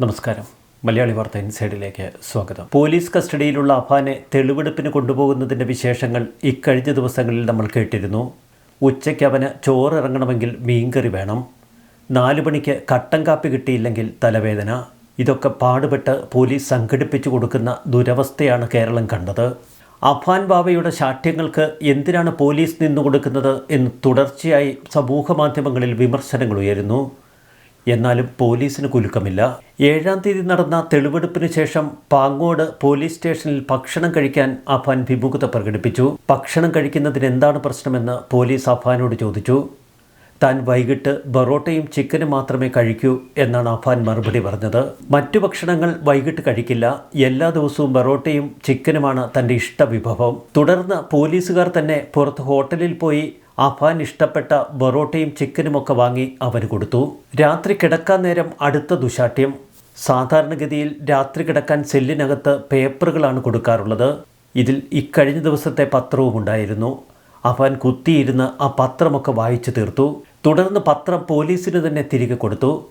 നമസ്കാരം. മലയാളി വാർത്ത ഇൻസൈഡിലേക്ക് സ്വാഗതം. പോലീസ് കസ്റ്റഡിയിലുള്ള അഫാനെ തെളിവെടുപ്പിന് കൊണ്ടുപോകുന്നതിന്റെ വിശേഷങ്ങൾ ഇക്കഴിഞ്ഞ ദിവസങ്ങളിൽ നമ്മൾ കേട്ടിരുന്നു. ഉച്ചയ്ക്ക് അവന് ചോറിറങ്ങണമെങ്കിൽ മീൻകറി വേണം. നാലു മണിക്ക് കട്ടൻ കാപ്പി കിട്ടിയില്ലെങ്കിൽ തലവേദന. ഇതൊക്കെ പാടുപെട്ട് പോലീസ് സംഘടിപ്പിച്ചു കൊടുക്കുന്ന ദുരവസ്ഥയാണ് കേരളം കണ്ടത്. അഫാൻ ബാബയുടെ ശാഠ്യങ്ങൾക്ക് എന്തിനാണ് പോലീസ് നിന്നു കൊടുക്കുന്നത് എന്ന് തുടർച്ചയായി സമൂഹ മാധ്യമങ്ങളിൽ വിമർശനങ്ങൾ ഉയരുന്നു. എന്നാലും പോലീസിന് കുലുക്കമില്ല. ഏഴാം തീയതി നടന്ന തെളിവെടുപ്പിന് ശേഷം പാങ്ങോട് പോലീസ് സ്റ്റേഷനിൽ ഭക്ഷണം കഴിക്കാൻ അഫാൻ വിമുഖത പ്രകടിപ്പിച്ചു. ഭക്ഷണം കഴിക്കുന്നതിന് എന്താണ് പ്രശ്നമെന്ന് പോലീസ് അഫാനോട് ചോദിച്ചു. താൻ വൈകിട്ട് ബറോട്ടയും ചിക്കനും മാത്രമേ കഴിക്കൂ എന്നാണ് അഫാൻ മറുപടി പറഞ്ഞത്. മറ്റു ഭക്ഷണങ്ങൾ വൈകിട്ട് കഴിക്കില്ല. എല്ലാ ദിവസവും ബറോട്ടയും ചിക്കനുമാണ് തന്റെ ഇഷ്ടവിഭവം. തുടർന്ന് പോലീസുകാർ തന്നെ പുറത്ത് ഹോട്ടലിൽ പോയി അഫാൻ ഇഷ്ടപ്പെട്ട ബൊറോട്ടയും ചിക്കനുമൊക്കെ വാങ്ങി അവന് കൊടുത്തു. രാത്രി കിടക്കാൻ നേരം അടുത്ത ദുശാഠ്യം. സാധാരണഗതിയിൽ രാത്രി കിടക്കാൻ സെല്ലിനകത്ത് പേപ്പറുകളാണ് കൊടുക്കാറുള്ളത്. ഇതിൽ ഇക്കഴിഞ്ഞ ദിവസത്തെ പത്രവും ഉണ്ടായിരുന്നു. അവൻ കുത്തിയിരുന്ന് ആ പത്രമൊക്കെ വായിച്ചു തീർത്തു. തുടർന്ന് പത്രം പോലീസിന് തന്നെ തിരികെ കൊടുത്തു.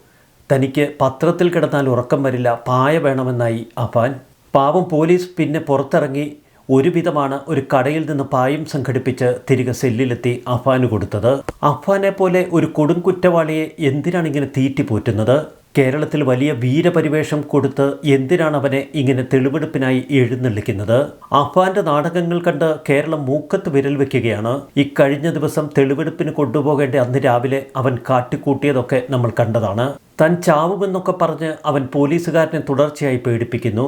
തനിക്ക് പത്രത്തിൽ കിടന്നാൽ ഉറക്കം വരില്ല പായ വേണമെന്നായി അഫാൻ. പാവം പോലീസ് പിന്നെ പുറത്തിറങ്ങി ഒരുവിധമാണ് ഒരു കടയിൽ നിന്ന് പായം സംഘടിപ്പിച്ച് തിരികെ സെല്ലിലെത്തി അഫാന് കൊടുത്തത്. അഫാനെ പോലെ ഒരു കൊടും കുറ്റവാളിയെ എന്തിനാണ് ഇങ്ങനെ തീറ്റിപ്പോറ്റുന്നത് കേരളത്തിൽ വലിയ വീരപരിവേഷം കൊടുത്ത് എന്തിനാണ് അവനെ ഇങ്ങനെ തെളിവെടുപ്പിനായി എഴുന്നള്ളിക്കുന്നത്? അഫാന്റെ നാടകങ്ങൾ കണ്ട് കേരളം മൂക്കത്ത് വിരൽ വെക്കുകയാണ്. ഇക്കഴിഞ്ഞ ദിവസം തെളിവെടുപ്പിന് കൊണ്ടുപോകേണ്ട അന്ന് രാവിലെ അവൻ കാട്ടിക്കൂട്ടിയതൊക്കെ നമ്മൾ കണ്ടതാണ്. താൻ ചാവുമെന്നൊക്കെ പറഞ്ഞ് അവൻ പോലീസുകാരനെ തുടർച്ചയായി പേടിപ്പിക്കുന്നു.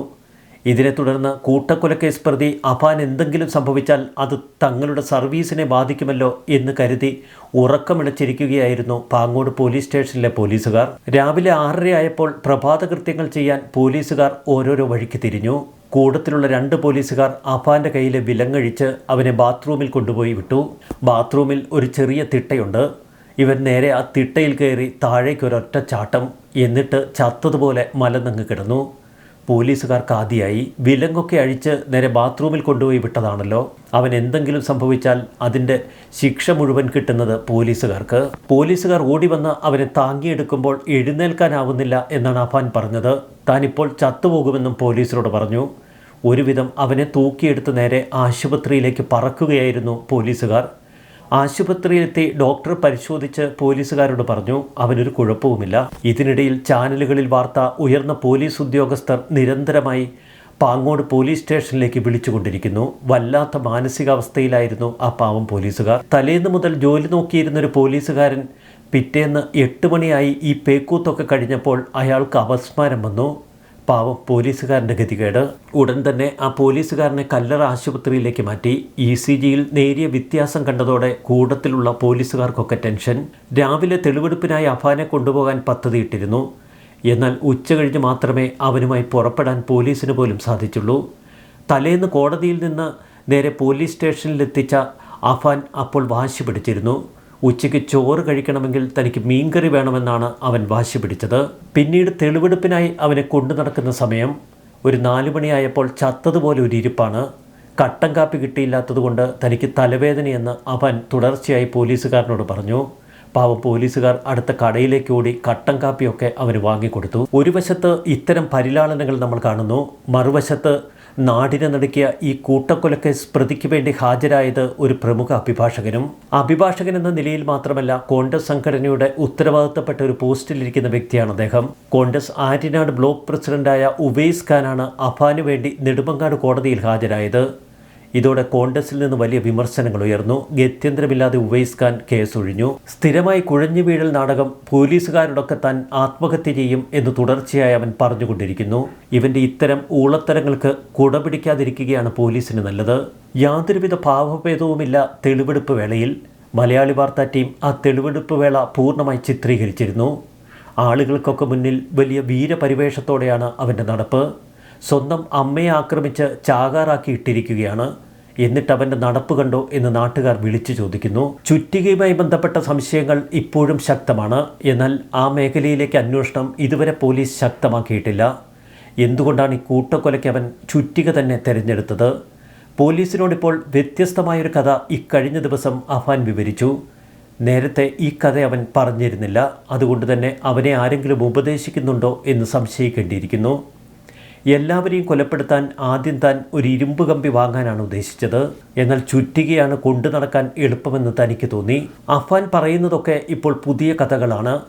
ഇതിനെ തുടർന്ന് കൂട്ടക്കൊലക്കേസ് പ്രതി അഫാൻ എന്തെങ്കിലും സംഭവിച്ചാൽ അത് തങ്ങളുടെ സർവീസിനെ ബാധിക്കുമല്ലോ എന്ന് കരുതി ഉറക്കമിളച്ചിരിക്കുകയായിരുന്നു പാങ്ങോട് പോലീസ് സ്റ്റേഷനിലെ പോലീസുകാർ. രാവിലെ ആറരയായപ്പോൾ പ്രഭാത കൃത്യങ്ങൾ ചെയ്യാൻ പോലീസുകാർ ഓരോരോ വഴിക്ക് തിരിഞ്ഞു. കൂടത്തിലുള്ള രണ്ട് പോലീസുകാർ അഫാന്റെ കയ്യിലെ വിലങ്ങഴിച്ച് അവനെ ബാത്റൂമിൽ കൊണ്ടുപോയി വിട്ടു. ബാത്റൂമിൽ ഒരു ചെറിയ തിട്ടയുണ്ട്. ഇവൻ നേരെ ആ തിട്ടയിൽ കയറി താഴേക്കൊരൊറ്റ ചാട്ടം. എന്നിട്ട് ചത്തതുപോലെ മലന്നങ്ങ് കിടന്നു. പോലീസുകാർക്ക് ആദ്യമായി വിലങ്ങൊക്കെ അഴിച്ച് നേരെ ബാത്റൂമിൽ കൊണ്ടുപോയി വിട്ടതാണല്ലോ. അവൻ എന്തെങ്കിലും സംഭവിച്ചാൽ അതിന്റെ ശിക്ഷ മുഴുവൻ കിട്ടുന്നത് പോലീസുകാർക്ക്. പോലീസുകാർ ഓടി വന്ന് അവനെ താങ്ങിയെടുക്കുമ്പോൾ എഴുന്നേൽക്കാനാവുന്നില്ല എന്നാണ് അഫാൻ പറഞ്ഞത്. താനിപ്പോൾ ചത്തുപോകുമെന്നും പോലീസിനോട് പറഞ്ഞു. ഒരുവിധം അവനെ തൂക്കിയെടുത്ത് നേരെ ആശുപത്രിയിലേക്ക് പറക്കുകയായിരുന്നു പോലീസുകാർ. ആശുപത്രിയിലെത്തി ഡോക്ടർ പരിശോധിച്ച് പോലീസുകാരോട് പറഞ്ഞു അവനൊരു കുഴപ്പവുമില്ല. ഇതിനിടയിൽ ചാനലുകളിൽ വാർത്ത ഉയർന്ന പോലീസ് ഉദ്യോഗസ്ഥർ നിരന്തരമായി പാങ്ങോട് പോലീസ് സ്റ്റേഷനിലേക്ക് വിളിച്ചുകൊണ്ടിരിക്കുന്നു. വല്ലാത്ത മാനസികാവസ്ഥയിലായിരുന്നു ആ പാവം പോലീസുകാർ. തലേന്ന് മുതൽ ജോലി നോക്കിയിരുന്ന ഒരു പോലീസുകാരൻ പിറ്റേന്ന് എട്ട് മണിയായി ഈ പേക്കൂത്തൊക്കെ കഴിഞ്ഞപ്പോൾ അയാൾക്ക് അപസ്മാരം വന്നു. പാവം പോലീസുകാരന്റെ ഗതികേട്. ഉടൻ തന്നെ ആ പോലീസുകാരനെ കല്ലറ ആശുപത്രിയിലേക്ക് മാറ്റി. ഇ സി ജിയിൽ നേരിയ വ്യത്യാസം കണ്ടതോടെ കൂടത്തിലുള്ള പോലീസുകാർക്കൊക്കെ ടെൻഷൻ. രാവിലെ തെളിവെടുപ്പിനായി അഫാനെ കൊണ്ടുപോകാൻ പദ്ധതിയിട്ടിരുന്നു. എന്നാൽ ഉച്ച കഴിഞ്ഞ് മാത്രമേ അവനുമായി പുറപ്പെടാൻ പോലീസിന് പോലും സാധിച്ചുള്ളൂ. തലേന്ന് കോടതിയിൽ നിന്ന് നേരെ പോലീസ് സ്റ്റേഷനിലെത്തിച്ച അഫാൻ അപ്പോൾ വാശി പിടിച്ചിരുന്നു. ഉച്ചയ്ക്ക് ചോറ് കഴിക്കണമെങ്കിൽ തനിക്ക് മീൻകറി വേണമെന്നാണ് അവൻ വാശി പിടിച്ചത്. പിന്നീട് തെളിവെടുപ്പിനായി അവനെ കൊണ്ടു നടക്കുന്ന സമയം ഒരു നാലു മണിയായപ്പോൾ ചത്തതുപോലെ ഒരു ഇരിപ്പാണ്. കട്ടൻ കാപ്പി കിട്ടിയില്ലാത്തതുകൊണ്ട് തനിക്ക് തലവേദനയെന്ന് അവൻ തുടർച്ചയായി പോലീസുകാരനോട് പറഞ്ഞു. പാവം പോലീസുകാർ അടുത്ത കടയിലേക്ക് ഓടി കട്ടൻ കാപ്പിയൊക്കെ അവന് വാങ്ങിക്കൊടുത്തു. ഒരു വശത്ത് ഇത്തരം പരിലാളനകൾ നമ്മൾ കാണുന്നു മറുവശത്ത് നാടിനെ നടുക്കിയ ഈ കൂട്ടക്കൊലക്കേസ് പ്രതിക്ക് വേണ്ടി ഹാജരായത് ഒരു പ്രമുഖ അഭിഭാഷകനും. അഭിഭാഷകൻ എന്ന നിലയിൽ മാത്രമല്ല കോൺഗ്രസ് സംഘടനയുടെ ഉത്തരവാദിത്തപ്പെട്ട ഒരു പോസ്റ്റിലിരിക്കുന്ന വ്യക്തിയാണ് അദ്ദേഹം. കോൺഗ്രസ് ആര്യനാട് ബ്ലോക്ക് പ്രസിഡന്റായ ഉവൈസ് ഖാനാണ് അഫാനു വേണ്ടി നെടുമങ്ങാട് കോടതിയിൽ ഹാജരായത്. ഇതോടെ കോൺഗ്രസിൽ നിന്ന് വലിയ വിമർശനങ്ങൾ ഉയർന്നു. ഗത്യന്തരമില്ലാതെ ഉവൈസ് ഖാൻ കേസൊഴിഞ്ഞു. സ്ഥിരമായി കുഴഞ്ഞു വീഴൽ നാടകം പോലീസുകാരോടൊക്കെ താൻ ആത്മഹത്യ ചെയ്യും എന്ന് തുടർച്ചയായി അവൻ പറഞ്ഞുകൊണ്ടിരിക്കുന്നു. ഇവന്റെ ഇത്തരം ഊളത്തരങ്ങൾക്ക് കുടപിടിക്കാതിരിക്കുകയാണ് പോലീസിന് നല്ലത്. യാതൊരുവിധ ഭാവഭേദവുമില്ല തെളിവെടുപ്പ് വേളയിൽ. മലയാളി വാർത്താ ടീം ആ തെളിവെടുപ്പ് വേള പൂർണമായി ചിത്രീകരിച്ചിരുന്നു. ആളുകൾക്കൊക്കെ മുന്നിൽ വലിയ വീരപരിവേഷത്തോടെയാണ് അവന്റെ നടപ്പ്. സ്വന്തം അമ്മയെ ആക്രമിച്ച് ചാകാറാക്കി ഇട്ടിരിക്കുകയാണ്. എന്നിട്ട് അവന്റെ നടപ്പ് കണ്ടോ എന്ന് നാട്ടുകാർ വിളിച്ചു ചോദിക്കുന്നു. ചുറ്റികയുമായി ബന്ധപ്പെട്ട സംശയങ്ങൾ ഇപ്പോഴും ശക്തമാണ്. എന്നാൽ ആ മേഖലയിലേക്ക് അന്വേഷണം ഇതുവരെ പോലീസ് ശക്തമാക്കിയിട്ടില്ല. എന്തുകൊണ്ടാണ് ഈ കൂട്ടക്കൊലയ്ക്ക് അവൻ ചുറ്റിക തന്നെ തിരഞ്ഞെടുത്തത്? പോലീസിനോടിപ്പോൾ വ്യത്യസ്തമായൊരു കഥ ഇക്കഴിഞ്ഞ ദിവസം അഫാൻ വിവരിച്ചു. നേരത്തെ ഈ കഥ അവൻ പറഞ്ഞിരുന്നില്ല. അതുകൊണ്ട് തന്നെ അവനെ ആരെങ്കിലും ഉപദേശിക്കുന്നുണ്ടോ എന്ന് സംശയിക്കേണ്ടിയിരിക്കുന്നു. എല്ലാവരെയും കൊലപ്പെടുത്താൻ ആദ്യം താൻ ഒരു ഇരുമ്പ് കമ്പി വാങ്ങാനാണ് ഉദ്ദേശിച്ചത്. എന്നാൽ ചുറ്റികയാണ് കൊണ്ടു നടക്കാൻ എളുപ്പമെന്ന് തനിക്ക് തോന്നി. അഫാൻ പറയുന്നതൊക്കെ ഇപ്പോൾ പുതിയ കഥകളാണ്.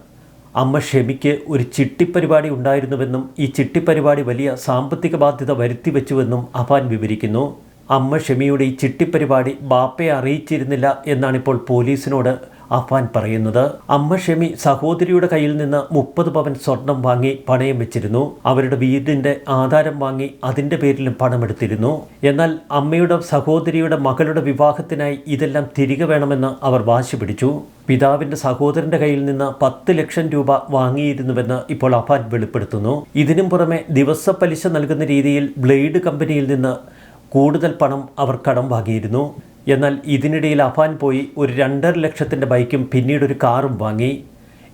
അമ്മ ഷെമിക്ക് ഒരു ചിട്ടിപ്പരിപാടി ഉണ്ടായിരുന്നുവെന്നും ഈ ചിട്ടിപ്പരിപാടി വലിയ സാമ്പത്തിക ബാധ്യത വരുത്തി വെച്ചുവെന്നും അഫാൻ വിവരിക്കുന്നു. അമ്മ ഷെമിയുടെ ഈ ചിട്ടിപ്പരിപാടി ബാപ്പയെ അറിയിച്ചിരുന്നില്ല എന്നാണിപ്പോൾ പോലീസിനോട് അഫാൻ പറയുന്നത് അമ്മ ഷെമി സഹോദരിയുടെ കയ്യിൽ നിന്ന് മുപ്പത് പവൻ സ്വർണം വാങ്ങി പണയം വെച്ചിരുന്നു. അവരുടെ വീടിന്റെ ആധാരം വാങ്ങി അതിന്റെ പേരിലും പണമെടുത്തിരുന്നു. എന്നാൽ അമ്മയുടെ സഹോദരിയുടെ മകളുടെ വിവാഹത്തിനായി ഇതെല്ലാം തിരികെ വേണമെന്ന് അവർ വാശി പിടിച്ചു. പിതാവിന്റെ സഹോദരന്റെ കയ്യിൽ നിന്ന് പത്ത് ലക്ഷം രൂപ വാങ്ങിയിരുന്നുവെന്ന് ഇപ്പോൾ അഫാൻ വെളിപ്പെടുത്തുന്നു. ഇതിനും പുറമെ ദിവസ പലിശ നൽകുന്ന രീതിയിൽ ബ്ലേഡ് കമ്പനിയിൽ നിന്ന് കൂടുതൽ പണം അവർ കടം വാങ്ങിയിരുന്നു. എന്നാൽ ഇതിനിടയിൽ അഫാൻ പോയി ഒരു രണ്ടര ലക്ഷത്തിന്റെ ബൈക്കും പിന്നീട് ഒരു കാറും വാങ്ങി.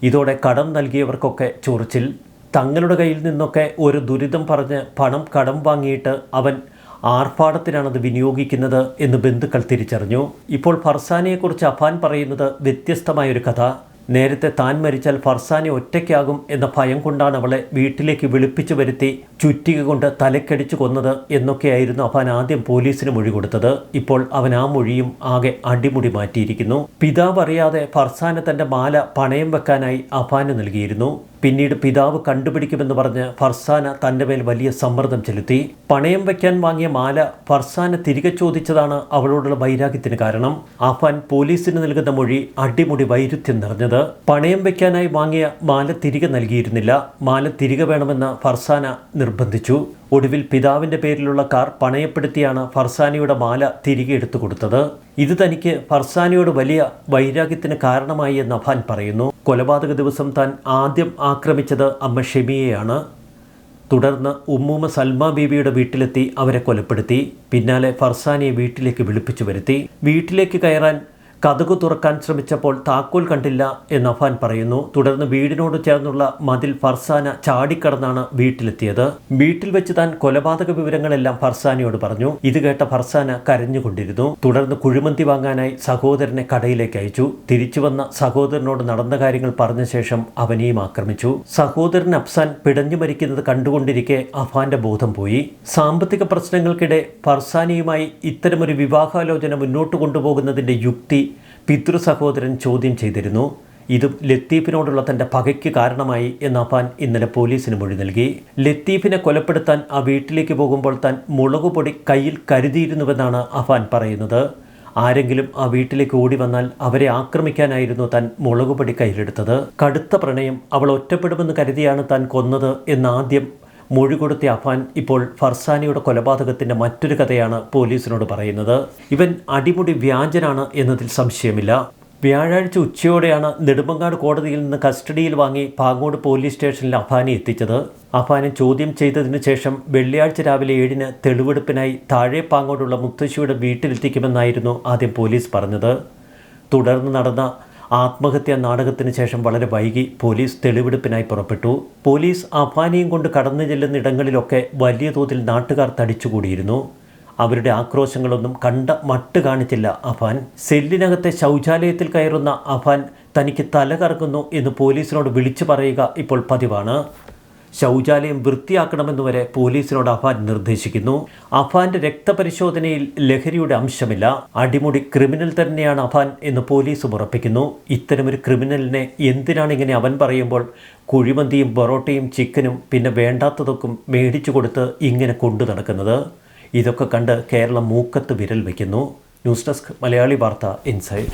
ഇതോടെ കടം നൽകിയവർക്കൊക്കെ ചൊറിച്ചിൽ. തങ്ങളുടെ കയ്യിൽ നിന്നൊക്കെ ഒരു ദുരിതം പറഞ്ഞ് പണം കടം വാങ്ങിയിട്ട് അവൻ ആർഭാടത്തിനാണത് വിനിയോഗിക്കുന്നത് എന്ന് ബന്ധുക്കൾ തിരിച്ചറിഞ്ഞു. ഇപ്പോൾ ഫർസാനയെക്കുറിച്ച് അഫാൻ പറയുന്നത് വ്യത്യസ്തമായൊരു കഥ. നേരത്തെ താൻ മരിച്ചാൽ ഫർസാനെ ഒറ്റയ്ക്കാകും എന്ന ഭയം കൊണ്ടാണ് അവളെ വീട്ടിലേക്ക് വിളിപ്പിച്ചു വരുത്തി ചുറ്റിക കൊണ്ട് തലക്കടിച്ചു കൊന്നത് എന്നൊക്കെയായിരുന്നു അഫാൻ ആദ്യം പോലീസിന് മൊഴി കൊടുത്തത്. ഇപ്പോൾ അവൻ ആ മൊഴിയും ആകെ അടിമുടി മാറ്റിയിരിക്കുന്നു. പിതാവ് അറിയാതെ ഫർസാനെ തന്റെ മാല പണയം വെക്കാനായി അഫാന് നൽകിയിരുന്നു. പിന്നീട് പിതാവ് കണ്ടുപിടിക്കുമെന്ന് പറഞ്ഞ് ഫർസാന തന്റെ മേൽ വലിയ സമ്മർദ്ദം ചെലുത്തി. പണയം വയ്ക്കാൻ വാങ്ങിയ മാല ഫർസാന തിരികെ ചോദിച്ചതാണ് അവളോടുള്ള വൈരാഗ്യത്തിന് കാരണം. ആഫാൻ പോലീസിന് നൽകുന്ന മൊഴി അടിമുടി വൈരുദ്ധ്യം നിറഞ്ഞത്. പണയം വയ്ക്കാനായി വാങ്ങിയ മാല തിരികെ നൽകിയിരുന്നില്ല. മാല തിരികെ വേണമെന്ന് ഫർസാന നിർബന്ധിച്ചു. ഒടുവിൽ പിതാവിന്റെ പേരിലുള്ള കാർ പണയപ്പെടുത്തിയാണ് ഫർസാനിയുടെ മാല തിരികെ എടുത്തു കൊടുത്തത്. ഇത് തനിക്ക് ഫർസാനിയോട് വലിയ വൈരാഗ്യത്തിന് കാരണമായി എന്ന് അഫാൻ പറയുന്നു. കൊലപാതക ദിവസം താൻ ആദ്യം ആക്രമിച്ചത് അമ്മ ഷെമിയെയാണ്. തുടർന്ന് ഉമ്മൂമ്മ സൽമ ബീവിയുടെ വീട്ടിലെത്തി അവരെ കൊലപ്പെടുത്തി. പിന്നാലെ ഫർസാനിയെ വീട്ടിലേക്ക് വിളിപ്പിച്ചു വരുത്തി. വീട്ടിലേക്ക് കയറാൻ കതകു തുറക്കാൻ ശ്രമിച്ചപ്പോൾ താക്കോൽ കണ്ടില്ല എന്ന് അഫാൻ പറയുന്നു. തുടർന്ന് വീടിനോട് ചേർന്നുള്ള മതിൽ ഫർസാന ചാടിക്കടന്നാണ് വീട്ടിലെത്തിയത്. വീട്ടിൽ വെച്ച് താൻ കൊലപാതക വിവരങ്ങളെല്ലാം ഫർസാനയോട് പറഞ്ഞു. ഇത് കേട്ട ഫർസാന കരഞ്ഞുകൊണ്ടിരുന്നു. തുടർന്ന് കുഴിമന്തി വാങ്ങാനായി സഹോദരനെ കടയിലേക്ക് അയച്ചു. തിരിച്ചു വന്ന സഹോദരനോട് നടന്ന കാര്യങ്ങൾ പറഞ്ഞ ശേഷം അവനെയും ആക്രമിച്ചു. സഹോദരൻ അഫ്സാൻ പിടഞ്ഞു മരിക്കുന്നത് കണ്ടുകൊണ്ടിരിക്കെ അഫാന്റെ ബോധം പോയി. സാമ്പത്തിക പ്രശ്നങ്ങൾക്കിടെ ഫർസാനയുമായി ഇത്തരമൊരു വിവാഹാലോചന മുന്നോട്ട് കൊണ്ടുപോകുന്നതിന്റെ യുക്തി പിതൃ സഹോദരൻ ചോദ്യം ചെയ്തിരുന്നു. ഇത് ലത്തീഫിനോടുള്ള തന്റെ പകയ്ക്ക് കാരണമായി എന്ന് അഫാൻ ഇന്നലെ പോലീസിന് മൊഴി നൽകി. ലത്തീഫിനെ കൊലപ്പെടുത്താൻ ആ വീട്ടിലേക്ക് പോകുമ്പോൾ താൻ മുളകുപൊടി കയ്യിൽ കരുതിയിരുന്നുവെന്നാണ് അഫാൻ പറയുന്നത്. ആരെങ്കിലും ആ വീട്ടിലേക്ക് ഓടി വന്നാൽ അവരെ ആക്രമിക്കാനായിരുന്നു താൻ മുളകുപൊടി കയ്യിലെടുത്തത്. കടുത്ത പ്രണയം അവൾ ഒറ്റപ്പെടുമെന്ന് കരുതിയാണ് താൻ കൊന്നത് എന്നാദ്യം മൊഴി കൊടുത്ത അഫാൻ ഇപ്പോൾ ഫർസാനിയുടെ കൊലപാതകത്തിന്റെ മറ്റൊരു കഥയാണ് പോലീസിനോട് പറയുന്നത്. ഇവൻ അടിമുടി വ്യാജനാണ് എന്നതിൽ സംശയമില്ല. വ്യാഴാഴ്ച ഉച്ചയോടെയാണ് നെടുമങ്ങാട് കോടതിയിൽ നിന്ന് കസ്റ്റഡിയിൽ വാങ്ങി പാങ്ങോട് പോലീസ് സ്റ്റേഷനിൽ അഫാനെ എത്തിച്ചത്. അഫാനെ ചോദ്യം ചെയ്തതിനു ശേഷം വെള്ളിയാഴ്ച രാവിലെ ഏഴിന് തെളിവെടുപ്പിനായി താഴെ പാങ്ങോടുള്ള മുത്തശ്ശിയുടെ വീട്ടിലെത്തിക്കുമെന്നായിരുന്നു ആദ്യം പോലീസ് പറഞ്ഞത്. തുടർന്ന് നടന്ന ആത്മഹത്യാ നാടകത്തിന് ശേഷം വളരെ വൈകി പോലീസ് തെളിവെടുപ്പിനായി പുറപ്പെട്ടു. പോലീസ് അഫാനിയും കൊണ്ട് കടന്നു ചെല്ലുന്ന ഇടങ്ങളിലൊക്കെ വലിയ തോതിൽ നാട്ടുകാർ തടിച്ചുകൂടിയിരുന്നു. അവരുടെ ആക്രോശങ്ങളൊന്നും കണ്ട മട്ട് കാണിച്ചില്ല അഫാൻ. സെല്ലിനകത്തെ ശൗചാലയത്തിൽ കയറുന്ന അഫാൻ തനിക്ക് തല കറക്കുന്നു എന്ന് പോലീസിനോട് വിളിച്ചു പറയുക ഇപ്പോൾ പതിവാണ്. ശൗചാലയം വൃത്തിയാക്കണമെന്ന് വരെ പോലീസിനോട് അഫാൻ നിർദ്ദേശിക്കുന്നു. അഫാന്റെ രക്തപരിശോധനയിൽ ലഹരിയുടെ അംശമില്ല. അടിമുടി ക്രിമിനൽ തന്നെയാണ് അഫാൻ എന്ന് പോലീസ് ഉറപ്പിക്കുന്നു. ഇത്തരമൊരു ക്രിമിനലിനെ എന്തിനാണ് ഇങ്ങനെ അവൻ പറയുമ്പോൾ കുഴിമന്തിയും പൊറോട്ടയും ചിക്കനും പിന്നെ വേണ്ടാത്തതൊക്കെ മേടിച്ചു കൊടുത്ത് ഇങ്ങനെ കൊണ്ടു നടക്കുന്നത്? ഇതൊക്കെ കണ്ട് കേരളം മൂക്കത്ത് വിരൽ വയ്ക്കുന്നു. ന്യൂസ് ഡെസ്ക് മലയാളി വാർത്ത ഇൻസൈഡ്.